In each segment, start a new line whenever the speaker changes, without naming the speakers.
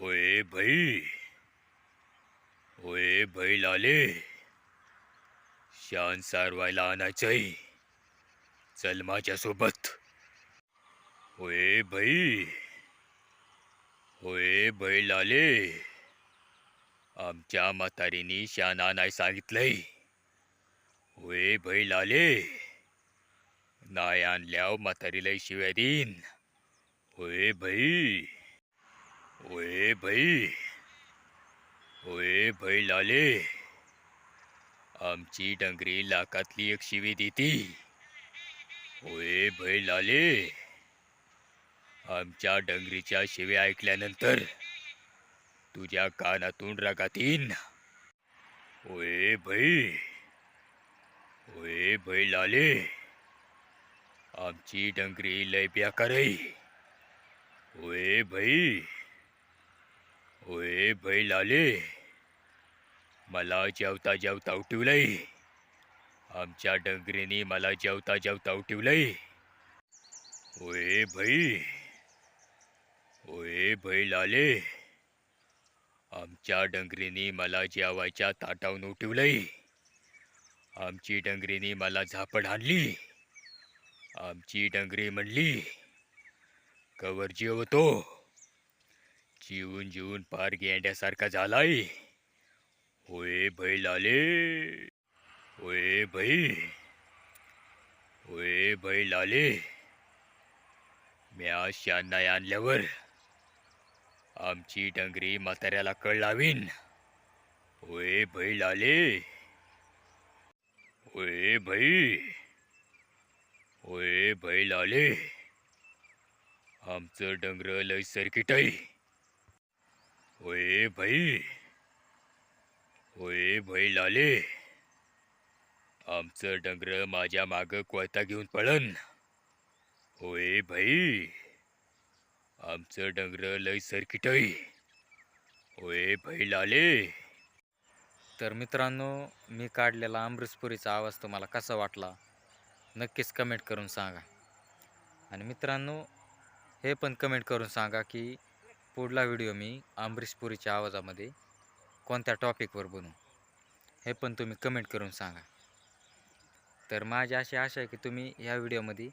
होय भाई होय बैल आले शान सारवायला आणायचंय. चल माझ्या सोबत होय भाई होय बैल आले आमच्या म्हातारीनी शान आणाय सांगितलंय. होय बैल आले नाही आणल्याव म्हातारीला शिव्या देईन. होय भाई ओए भाई ओए भाई लाले आमची डंगरी लाकातली एक शिवी देती. ओए भाई लाले आमच्या डंगरीच्या शिव्या ऐकल्यानंतर तुझ्या कानातून रागातीन येईन होय भाई ओए भाई लाले आमची डंगरी लय बेकार आहे. होय भाई ओए बैल आले मला जेवता जेवता उठवलंय. आमच्या डंगरीने मला जेवता जेवता उठवलंय. ओए भाई. ओए बैल आले आमच्या डंगरीने मला जेवायच्या ताटावून उठवलंय. आमची डंगरीने मला झापड आणली आमची डंगरी म्हणली कवर जेवतो. जीवन जीवन पार गेंड्यासारखा झालाय. होय बैल आले. होय बैल होय बैल आले. म्या शांना आणल्यावर आमची डंगरी म्हाताऱ्याला कळ लावीन. होय बैल आले. होय भाई होय बैल आले. आमचं डंगर लय सर्किट आहे. ओए भाई ओए भाई लाले आमचं डंगर माझ्या माग कोयता घेऊन पळन. होय भाई आमचं डंगर लय सर्किट आहे होय बैल आले
तर मित्रांनो मी काढलेला अमृतपुरीचा आवाज तुम्हाला कसा वाटला नक्कीच कमेंट करून सांगा. आणि मित्रांनो हे पण कमेंट करून सांगा की पुढला व्हिडिओ मी अमरीशपुरीच्या आवाजामध्ये कोणत्या टॉपिकवर बनवू हे पण तुम्ही कमेंट करून सांगा. तर माझी अशी आशा आहे की तुम्ही ह्या व्हिडिओमध्ये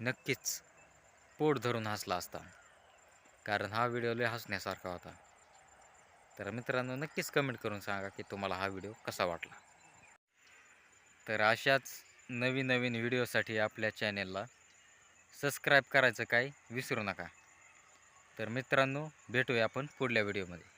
नक्कीच पोट धरून हसला असता कारण हा व्हिडिओ लय हसण्यासारखा होता. तर मित्रांनो नक्कीच कमेंट करून सांगा की तुम्हाला हा व्हिडिओ कसा वाटला. तर अशाच नवीन नवीन व्हिडिओसाठी आपल्या चॅनेलला सबस्क्राईब करायचं काय विसरू नका. तर मित्रांनो भेटूया आपण पुढल्या व्हिडिओमध्ये.